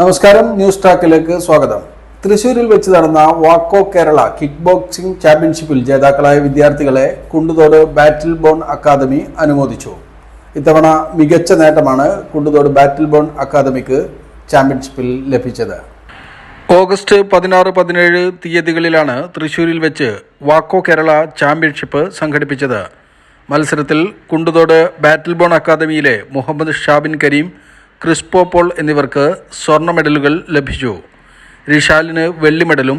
നമസ്കാരം ന്യൂസ് ടാക്കിലേക്ക് സ്വാഗതം. തൃശൂരിൽ വെച്ച് നടന്ന വാക്കോ കേരള കിക്ക് ബോക്സിംഗ് ചാമ്പ്യൻഷിപ്പിൽ ജേതാക്കളായ വിദ്യാർത്ഥികളെ കുണ്ടുതോട് ബാറ്റിൽ ബോൺ അക്കാദമി അനുമോദിച്ചു. ഇത്തവണ മികച്ച നേട്ടമാണ് കുണ്ടുതോട് ബാറ്റിൽ ബോൺ അക്കാദമിക്ക് ചാമ്പ്യൻഷിപ്പിൽ ലഭിച്ചത്. ഓഗസ്റ്റ് പതിനാറ് പതിനേഴ് തീയതികളിലാണ് തൃശൂരിൽ വെച്ച് വാക്കോ കേരള ചാമ്പ്യൻഷിപ്പ് സംഘടിപ്പിച്ചത്. മത്സരത്തിൽ കുണ്ടുതോട് ബാറ്റിൽ ബോൺ അക്കാദമിയിലെ മുഹമ്മദ് ഷാബിൻ കരീം ക്രിസ്പോ പോൾ എന്നിവർക്ക് സ്വർണ മെഡലുകൾ ലഭിച്ചു. റിഷാലിന് വെള്ളി മെഡലും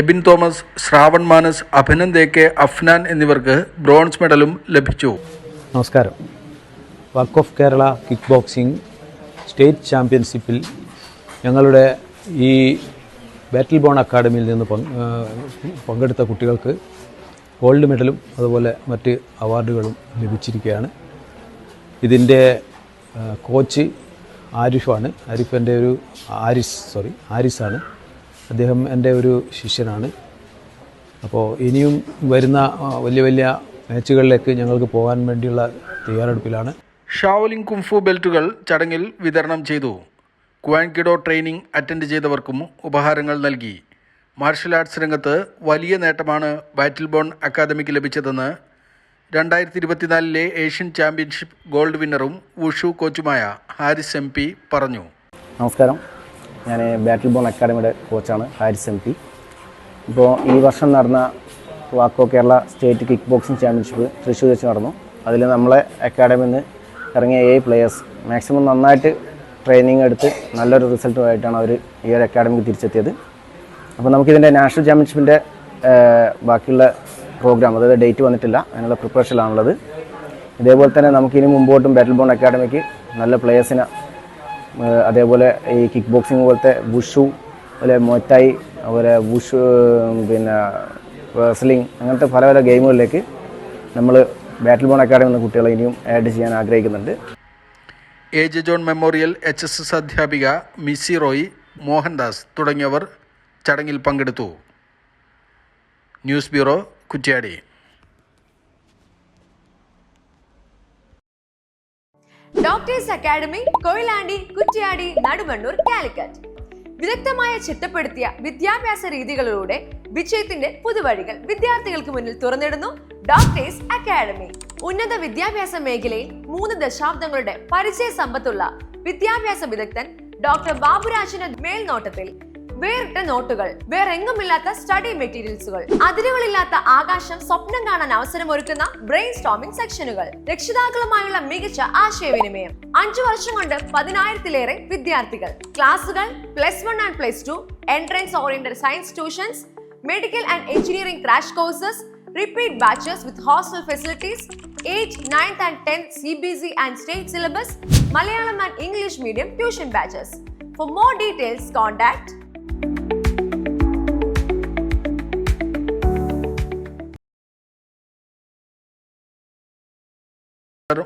എബിൻ തോമസ് ശ്രാവൺ മാനസ് അഭിനന്ദ് കെ അഫ്നാൻ എന്നിവർക്ക് ബ്രോൺസ് മെഡലും ലഭിച്ചു. നമസ്കാരം. Work of Kerala kick boxing state ചാമ്പ്യൻഷിപ്പിൽ ഞങ്ങളുടെ ഈ ബാറ്റിൽ ബോൺ അക്കാഡമിയിൽ നിന്ന് പങ്കെടുത്ത കുട്ടികൾക്ക് ഗോൾഡ് മെഡലും അതുപോലെ മറ്റ് അവാർഡുകളും ലഭിച്ചിരിക്കുകയാണ്. ഇതിന്റെ കോച്ച് ആരിഫാണ്. ആരിഫ് എന്റെ ഒരു ആരിസ് സോറി ആരിസാണ്. അദ്ദേഹം എന്റെ ഒരു ശിഷ്യനാണ്. അപ്പോൾ ഇനിയും വരുന്ന വലിയ വലിയ മാച്ചുകളിലേക്ക് ഞങ്ങൾക്ക് പോകാൻ വേണ്ടിയുള്ള തയ്യാറെടുപ്പിലാണ്. ഷാവലിംഗ് കുംഫു ബെൽറ്റുകൾ ചടങ്ങിൽ വിതരണം ചെയ്തു. ക്വാൻകിഡോ ട്രെയിനിംഗ് അറ്റൻഡ് ചെയ്തവർക്കും ഉപഹാരങ്ങൾ നൽകി. മാർഷൽ ആർട്സ് രംഗത്ത് വലിയ നേട്ടമാണ് ബാറ്റിൽ ബോൺ അക്കാദമിക്ക് ലഭിച്ചതെന്ന് രണ്ടായിരത്തി ഇരുപത്തിനാലിലെ ഏഷ്യൻ ചാമ്പ്യൻഷിപ്പ് ഗോൾഡ് വിന്നറും വുഷു കോച്ചുമായ ഹാരിസ് എം പി പറഞ്ഞു. നമസ്കാരം. ഞാൻ ബാറ്റിൽ ബോൺ അക്കാഡമിയുടെ കോച്ചാണ് ഹാരിസ് എം പി. ഇപ്പോൾ ഈ വർഷം നടന്ന വാക്കോ Kerala state kick boxing championship Thrissur വെച്ച് നടന്നു. അതിൽ നമ്മളെ അക്കാഡമിയിൽ നിന്ന് ഇറങ്ങിയ ഏഴ് പ്ലെയേഴ്സ് മാക്സിമം നന്നായിട്ട് ട്രെയിനിങ് എടുത്ത് നല്ലൊരു റിസൾട്ടുമായിട്ടാണ് അവർ ഈ ഒരു അക്കാഡമിക്ക് തിരിച്ചെത്തിയത്. അപ്പോൾ നമുക്കിതിന്റെ നാഷണൽ ചാമ്പ്യൻഷിപ്പിന്റെ ബാക്കിയുള്ള പ്രോഗ്രാം അതായത് ഡേറ്റ് വന്നിട്ടില്ല. അതിനുള്ള പ്രിപ്പറേഷനിലാണുള്ളത്. ഇതേപോലെ തന്നെ നമുക്കിനി മുമ്പോട്ടും ബാറ്റിൽ ബോൺ അക്കാഡമിക്ക് നല്ല പ്ലെയേഴ്സിനെ അതേപോലെ ഈ കിക്ക് ബോക്സിംഗ് പോലത്തെ വുഷു അതുപോലെ മൊറ്റായി അതുപോലെ വുഷു പിന്നെ റെസ്ലിംഗ് അങ്ങനത്തെ പല പല ഗെയിമുകളിലേക്ക് നമ്മൾ ബാറ്റിൽ ബോൺ അക്കാഡമി എന്ന കുട്ടികളെ ഇനിയും ആഡ് ചെയ്യാൻ ആഗ്രഹിക്കുന്നുണ്ട്. A J John memorial H S S അധ്യാപിക മിസ്സി റോയി മോഹൻദാസ് തുടങ്ങിയവർ ചടങ്ങിൽ പങ്കെടുത്തു. News bureau Kuttiadi. Doctors academy Koyilandy Kuttiadi Nadumannur Calicut. വിദഗ്ധമായ ചിട്ടപ്പെടുത്തിയ വിദ്യാഭ്യാസ രീതികളിലൂടെ വിജയത്തിന്റെ പുതുവഴികൾ വിദ്യാർത്ഥികൾക്ക് മുന്നിൽ തുറന്നിടുന്നു ഡോക്ടേഴ്സ് അക്കാഡമി. ഉന്നത വിദ്യാഭ്യാസ മേഖലയിൽ മൂന്ന് ദശാബ്ദങ്ങളുടെ പരിചയ സമ്പത്തുള്ള വിദ്യാഭ്യാസ വിദഗ്ധൻ ഡോക്ടർ ബാബുരാജിന്റെ മേൽനോട്ടത്തിൽ വേറിട്ട നോട്ടുകൾ വേറെങ്ങുമില്ലാത്ത സ്റ്റഡി മെറ്റീരിയൽസുകൾ അതിരുകളില്ലാത്ത ആകാശം സ്വപ്നം കാണാൻ അവസരമൊരുക്കുന്ന ബ്രെയിൻ സ്റ്റോമിംഗ് സെക്ഷനുകൾ രക്ഷിതാക്കളുമായുള്ള മികച്ച ആശയവിനിമയം അഞ്ചു വർഷം കൊണ്ട് പതിനായിരത്തിലേറെ വിദ്യാർത്ഥികൾ ക്ലാസുകൾ plus one and plus two entrance oriented science tuitions medical and engineering crash courses repeat batches with hostel facilities, 8th, 9th and 10th CBC and state syllabus, Malayalam and English medium tuition batches. For more details, contact